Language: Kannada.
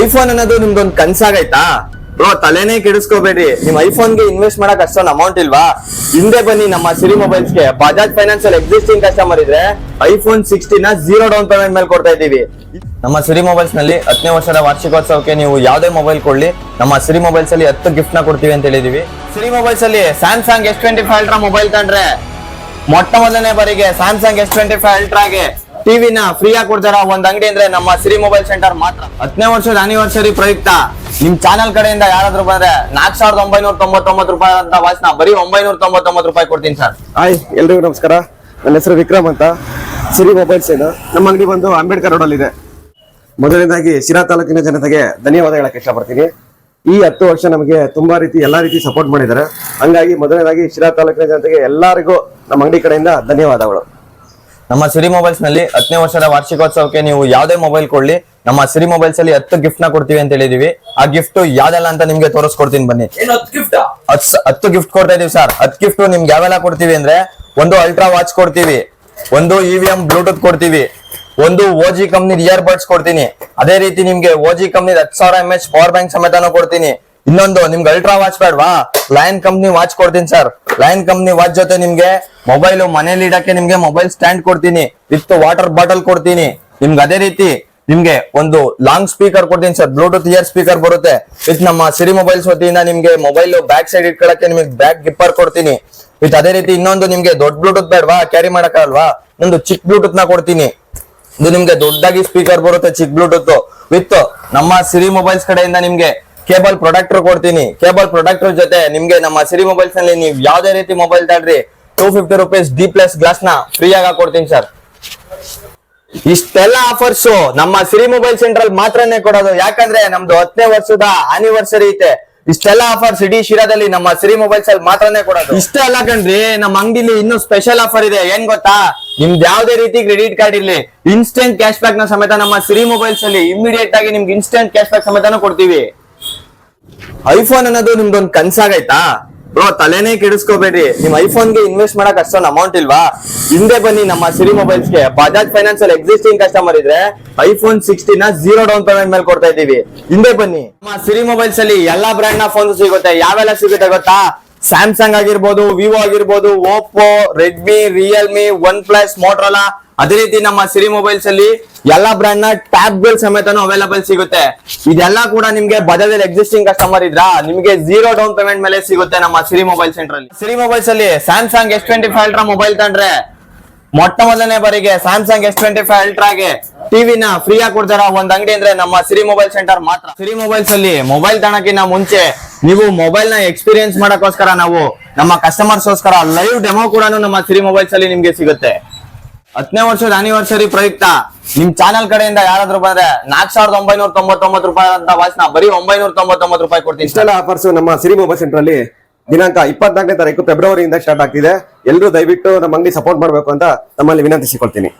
ಐಫೋನ್ ಅನ್ನೋದು ನಿಮ್ದೊಂದ್ ಕನ್ಸಾಗೈತಾ ಬ್ರೋ ತಲೆನೇ ಕೆಡಿಸ್ಕೋಬೇಡ್ರಿ. ನಿಮ್ ಐಫೋನ್ಗೆ ಇನ್ವೆಸ್ಟ್ ಮಾಡಕ್ ಅಷ್ಟೊಂದು ಅಮೌಂಟ್ ಇಲ್ವಾ? ಹಿಂದೆ ಬನ್ನಿ ನಮ್ಮ ಸಿರಿ ಮೊಬೈಲ್ಸ್ಗೆ. ಬಜಾಜ್ ಫೈನಾನ್ಸ್ ಅಲ್ಲಿ ಎಕ್ಸಿಸ್ಟಿಂಗ್ ಕಸ್ಟಮರ್ ಇದ್ರೆ iPhone sixteen zero down payment ಮೇಲೆ ಕೊಡ್ತಾ ಇದೀವಿ ನಮ್ಮ ಸಿರಿ ಮೊಬೈಲ್ಸ್ನಲ್ಲಿ ಹತ್ತನೇ ವರ್ಷದ ವಾರ್ಷಿಕೋತ್ಸವಕ್ಕೆ ನೀವು ಯಾವ್ದೇ ಮೊಬೈಲ್ ಕೊಡ್ಲಿ, ನಮ್ಮ ಸಿರಿ ಮೊಬೈಲ್ಸ್ ಅಲ್ಲಿ ಹತ್ತು ಗಿಫ್ಟ್ನ ಕೊಡ್ತೀವಿ ಅಂತ ಹೇಳಿದೀವಿ. ಸಿರಿ ಮೊಬೈಲ್ಸ್ ಅಲ್ಲಿ Samsung S twenty five Ultra mobile ತಂದ್ರೆ ಮೊಟ್ಟ ಮೊದಲನೇ ಬಾರಿಗೆ ಸ್ಯಾಮ್ಸಂಗ್ ಎಸ್ ಟ್ವೆಂಟಿ ಫೈವ್ ಅಲ್ಟ್ರಾಗೆ ಟಿವಿನ ಫ್ರೀ ಆಗಿ ಕೊಡ್ತಾರ. ಒಂದ್ ಅಂಗಡಿ ಅಂದ್ರೆ ನಮ್ಮ ಸಿರಿ ಮೊಬೈಲ್ ಸೆಂಟರ್ ಮಾತ್ರ. ಹತ್ತನೇ ವರ್ಷದ ಆನಿವರ್ಸರಿ ಪ್ರಯುಕ್ತ. ನಿಮ್ ಚಾನಲ್ ಕಡೆಯಿಂದ ಯಾರಾದ್ರೂ ಬಂದ್ರೆ ನಾಲ್ಕ್ ಸಾವಿರದ ಒಂಬೈನೂರ ತೊಂಬತ್ತೊಂಬತ್ತು ರೂಪಾಯಿ ಅಂತ ವಾಚ್ನ ಬರೀ ಒಂಬೈನೂರ ತೊಂಬತ್ತೊಂಬತ್ತು ರೂಪಾಯಿ ಕೊಡ್ತೀನಿ ಸರ್. ಹಾಯ್, ಎಲ್ರಿಗೂ ನಮಸ್ಕಾರ. ನನ್ನ ಹೆಸರು ವಿಕ್ರಮ್ ಅಂತ. ಸಿರಿ ಮೊಬೈಲ್ಸ್ ಇದು. ನಮ್ಮ ಅಂಗಡಿ ಬಂದು ಅಂಬೇಡ್ಕರ್ ರೋಡ್ ಅಲ್ಲಿ ಇದೆ ಮೊದಲನೇದಾಗಿ ಶಿರಾ ತಾಲೂಕಿನ ಜನತೆಗೆ ಧನ್ಯವಾದ ಹೇಳಕ್ ಇಷ್ಟಪಡ್ತೀನಿ. ಈ ಹತ್ತು ವರ್ಷ ನಮಗೆ ತುಂಬಾ ರೀತಿ, ಎಲ್ಲಾ ರೀತಿ ಸಪೋರ್ಟ್ ಮಾಡಿದ್ದಾರೆ. ಹಂಗಾಗಿ ಮೊದಲನೇದಾಗಿ ಶಿರಾ ತಾಲೂಕಿನ ಜನತೆಗೆ ಎಲ್ಲರಿಗೂ ನಮ್ಮ ಅಂಗಡಿ ಕಡೆಯಿಂದ ಧನ್ಯವಾದಗಳು. ನಮ್ಮ ಸಿರಿ ಮೊಬೈಲ್ಸ್ನಲ್ಲಿ ಹತ್ತನೇ ವರ್ಷದ ವಾರ್ಷಿಕೋತ್ಸವಕ್ಕೆ ನೀವು ಯಾವ್ದೇ ಮೊಬೈಲ್ ಕೊಡ್ಲಿ ನಮ್ಮ ಸಿರಿ ಮೊಬೈಲ್ಸ್ ಅಲ್ಲಿ ಹತ್ತು ಗಿಫ್ಟ್ನ ಕೊಡ್ತೀವಿ ಅಂತ ಹೇಳಿದೀವಿ. ಆ ಗಿಫ್ಟ್ ಯಾವ್ದೆಲ್ಲ ಅಂತ ನಿಮ್ಗೆ ತೋರಿಸ್ಕೊಡ್ತೀನಿ ಬನ್ನಿ. ಹತ್ತು ಗಿಫ್ಟ್ ಕೊಡ್ತಾ ಇದೀವಿ ಸರ್ ಹತ್ತು ಗಿಫ್ಟ್ ನಿಮ್ಗೆ ಯಾವೆಲ್ಲ ಕೊಡ್ತೀವಿ ಅಂದ್ರೆ ಒಂದು ಅಲ್ಟ್ರಾ ವಾಚ್ ಕೊಡ್ತೀವಿ ಒಂದು ಇ ವಿ ಎಂ ಬ್ಲೂಟೂತ್ ಕೊಡ್ತೀವಿ ಒಂದು ಓಜಿ ಕಂಪ್ನಿ ಇಯರ್ ಬಡ್ಸ್ ಕೊಡ್ತೀನಿ. ಅದೇ ರೀತಿ ನಿಮ್ಗೆ ಓಜಿ ಕಂಪ್ನಿ ಹತ್ತು ಸಾವಿರ ಎಂ ಎಚ್ ಪವರ್ ಬ್ಯಾಂಕ್ ಸಮೇತನೂ ಕೊಡ್ತೀನಿ. ಇನ್ನೊಂದು ನಿಮ್ಗೆ ಅಲ್ಟ್ರಾ ವಾಚ್ ಬೇಡವಾ? ಲಯನ್ ಕಂಪ್ನಿ ವಾಚ್ ಕೊಡ್ತೀನಿ ಸರ್ ಲಯನ್ ಕಂಪ್ನಿ ವಾಚ್ ಜೊತೆ ನಿಮ್ಗೆ ಮೊಬೈಲ್ ಮನೇಲಿ ಇಡಕ್ಕೆ ನಿಮ್ಗೆ ಮೊಬೈಲ್ ಸ್ಟ್ಯಾಂಡ್ ಕೊಡ್ತೀನಿ. ವಿತ್ ವಾಟರ್ ಬಾಟಲ್ ಕೊಡ್ತೀನಿ. ನಿಮ್ಗೆ ಅದೇ ರೀತಿ ನಿಮ್ಗೆ ಒಂದು ಲಾಂಗ್ ಸ್ಪೀಕರ್ ಕೊಡ್ತೀನಿ ಸರ್ ಬ್ಲೂಟೂತ್ ಇಯರ್ ಸ್ಪೀಕರ್ ಬರುತ್ತೆ. ವಿತ್ ನಮ್ಮ ಸಿರಿ ಮೊಬೈಲ್ಸ್ ವತಿಯಿಂದ ನಿಮ್ಗೆ ಮೊಬೈಲ್ ಬ್ಯಾಕ್ ಸೈಡ್ ಇಟ್ಕೊಳಕ್ಕೆ ನಿಮ್ಗೆ ಬ್ಯಾಕ್ ಗಿಪ್ಪರ್ ಕೊಡ್ತೀನಿ. ವಿತ್ ಅದೇ ರೀತಿ ಇನ್ನೊಂದು ನಿಮ್ಗೆ ದೊಡ್ಡ ಬ್ಲೂಟೂತ್ ಬೇಡವಾ? ಕ್ಯಾರಿ ಮಾಡಕ್ಕಲ್ವಾ ನಂದು ಚಿಕ್ ಬ್ಲೂಟೂತ್ನ ಕೊಡ್ತೀನಿ. ಇದು ನಿಮ್ಗೆ ದೊಡ್ಡದಾಗಿ ಸ್ಪೀಕರ್ ಬರುತ್ತೆ ಚಿಕ್ ಬ್ಲೂಟೂತ್ ವಿತ್ ನಮ್ಮ ಸಿರಿ ಮೊಬೈಲ್ಸ್ ಕಡೆಯಿಂದ ನಿಮ್ಗೆ ಕೇಬಲ್ ಪ್ರೊಡಕ್ಟರ್ ಕೊಡ್ತೀನಿ. ಕೇಬಲ್ ಪ್ರೊಡಕ್ಟರ್ ಜೊತೆ ನಿಮ್ಗೆ ನಮ್ಮ ಸಿರಿ ಮೊಬೈಲ್ಸ್ನಲ್ಲಿ ನೀವು ಯಾವ್ದೇ ರೀತಿ ಮೊಬೈಲ್ ತಡ್ರಿ two fifty rupees D plus ಗ್ಲಾಸ್ನ free ಆಗ ಕೊಡ್ತೀನಿ ಸರ್ ಇಷ್ಟೆಲ್ಲ ಆಫರ್ಸ್ ನಮ್ಮ ಸಿರಿ ಮೊಬೈಲ್ ಸೆಂಟರ್ ಅಲ್ಲಿ ಮಾತ್ರನೇ ಕೊಡೋದು. ಯಾಕಂದ್ರೆ ನಮ್ದು ಹತ್ತನೇ ವರ್ಷದ ಆನಿವರ್ಸರಿ ಐತೆ. ಇಷ್ಟೆಲ್ಲ ಆಫರ್ಸ್ ಇಡೀ ಶಿರಾದಲ್ಲಿ ನಮ್ಮ ಸಿರಿ ಮೊಬೈಲ್ಸ್ ಅಲ್ಲಿ ಮಾತ್ರನೇ ಕೊಡೋದು. ಇಷ್ಟ ಅಲ್ಲ ಕಣ್ರಿ, ನಮ್ಮ ಅಂಗಡಿಲಿ ಇನ್ನೂ ಸ್ಪೆಷಲ್ ಆಫರ್ ಇದೆ. ಏನ್ ಗೊತ್ತಾ? ನಿಮ್ದು ಯಾವ್ದೇ ರೀತಿ ಕ್ರೆಡಿಟ್ ಕಾರ್ಡ್ ಇರ್ಲಿ ಇನ್ಸ್ಟೆಂಟ್ ಕ್ಯಾಶ್ ಬ್ಯಾಕ್ನ ಸಮೇತ ನಮ್ಮ ಸಿರಿ ಮೊಬೈಲ್ಸ್ ಅಲ್ಲಿ ಇಮಿಡಿಯೇಟ್ ಆಗಿ ನಿಮ್ಗೆ ಇನ್ಸ್ಟೆಂಟ್ ಕ್ಯಾಶ್ ಬ್ಯಾಕ್ ಸಮೇತನೂ ಕೊಡ್ತೀವಿ. ಐಫೋನ್ ಅನ್ನೋದು ನಿಮ್ದೊಂದ್ ಕನ್ಸಾಗೈತಾ ಬ್ರೋ ತಲೆನೇ ಕೆಡಿಸ್ಕೋಬೇಡ್ರಿ. ನಿಮ್ ಐಫೋನ್ಗೆ ಇನ್ವೆಸ್ಟ್ ಮಾಡಕ್ ಅಷ್ಟೊಂದು ಅಮೌಂಟ್ ಇಲ್ವಾ? ಹಿಂದೆ ಬನ್ನಿ, ನಮ್ಮ ಸಿರಿ ಮೊಬೈಲ್ಸ್ಗೆ. ಬಜಾಜ್ ಫೈನಾನ್ಸ್ ಅಲ್ಲಿ ಎಕ್ಸಿಸ್ಟಿಂಗ್ ಕಸ್ಟಮರ್ ಇದ್ರೆ iPhone sixteen zero down payment ಮೇಲೆ ಕೊಡ್ತಾ ಇದೀವಿ ಹಿಂದೆ ಬನ್ನಿ. ನಮ್ಮ ಸಿರಿ ಮೊಬೈಲ್ಸ್ ಅಲ್ಲಿ ಎಲ್ಲಾ ಬ್ರ್ಯಾಂಡ್ನ ಫೋನ್ ಸಿಗುತ್ತೆ. ಯಾವೆಲ್ಲ ಸಿಗುತ್ತೆ ಗೊತ್ತಾ? ಸ್ಯಾಮ್ಸಂಗ್ ಆಗಿರ್ಬೋದು ವಿವೋ ಆಗಿರ್ಬೋದು Oppo Redmi Realme one plus Motorola ಅದೇ ರೀತಿ ನಮ್ಮ ಸಿರಿ ಮೊಬೈಲ್ಸ್ ಅಲ್ಲಿ ಎಲ್ಲಾ ಬ್ರ್ಯಾಂಡ್ನ ಟ್ಯಾಬ್ ಬಿಲ್ ಸಮೇತನು ಅವೈಲಬಲ್ ಸಿಗುತ್ತೆ. ಇದೆಲ್ಲ ಕೂಡ ನಿಮ್ಗೆ ಬಜಾಜ್ ಎಕ್ಸಿಸ್ಟಿಂಗ್ ಕಸ್ಟಮರ್ ಇದ್ರ, ನಿಮ್ಗೆ ಜೀರೋ ಡೌನ್ ಪೇಮೆಂಟ್ ಮೇಲೆ ಸಿಗುತ್ತೆ ನಮ್ಮ ಸಿರಿ ಮೊಬೈಲ್ ಸೆಂಟರ್ ಅಲ್ಲಿ. ಸಿರಿ ಮೊಬೈಲ್ಸ್ ಅಲ್ಲಿ Samsung S twenty five mobile ತಂಡ್ರೆ ಮೊಟ್ಟ ಮೊದಲನೇ ಬಾರಿಗೆ ಸ್ಯಾಮ್ಸಂಗ್ ಎಸ್ ಟ್ವೆಂಟಿ ಫೈವ್ ಅಲ್ಟ್ರಾಗೆ ಟಿವಿನ ಫ್ರೀ ಆಗಿ ಕೊಡ್ತಾರ? ಒಂದ್ ಅಂಗಡಿ ಅಂದ್ರೆ ನಮ್ಮ ಸಿರಿ ಮೊಬೈಲ್ ಸೆಂಟರ್ ಮಾತ್ರ. ಸಿರಿ ಮೊಬೈಲ್ಸ್ ಅಲ್ಲಿ ಮೊಬೈಲ್ ತಣಕಿನ ಮುಂಚೆ ನೀವು ಮೊಬೈಲ್ನ ಎಕ್ಸ್ಪೀರಿಯನ್ಸ್ ಮಾಡಕ್ಕೋಸ್ಕರ ನಾವು ನಮ್ಮ ಕಸ್ಟಮರ್ಸ್ ಗೋಸ್ಕರ ಲೈವ್ ಡೆಮೋ ಕೂಡ ನಮ್ಮ ಸಿರಿ ಮೊಬೈಲ್ಸ್ ಅಲ್ಲಿ ನಿಮ್ಗೆ ಸಿಗುತ್ತೆ. ಹತ್ತನೇ ವರ್ಷದ ಆನಿವರ್ಸರಿ ಪ್ರಯುಕ್ತ ನಿಮ್ ಚಾನಲ್ ಕಡೆಯಿಂದ ಯಾರಾದ್ರೂ ಬಂದ್ರೆ ನಾಲ್ಕ್ ಸಾವಿರದ ಒಂಬೈನೂರ ತೊಂಬತ್ತೊಂಬತ್ತು ರೂಪಾಯಿ ಅಂತ ವಾಚ್ನ ಬರೀ ಒಂಬೈನೂರ ತೊಂಬತ್ತೊಂಬತ್ತು ರೂಪಾಯಿ ಕೊಡ್ತೀನಿ. ಇಷ್ಟೆಲ್ಲ ಆಫರ್ಸ್ ನಮ್ಮ ಸಿರಿ ಮೊಬೈಲ್ ಸೆಂಟರ್ ಅಲ್ಲಿ ದಿನಾಂಕ ಇಪ್ಪತ್ನಾಲ್ಕನೇ ತಾರೀಕು ಫೆಬ್ರವರಿಯಿಂದ ಸ್ಟಾರ್ಟ್ ಆಗ್ತಿದೆ. ಎಲ್ಲರೂ ದಯವಿಟ್ಟು ನಮ್ಮ ಅಂಗಡಿ ಸಪೋರ್ಟ್ ಮಾಡಬೇಕು ಅಂತ ನಮ್ಮಲ್ಲಿ ವಿನಂತಿಸಿಕೊಳ್ತೀನಿ.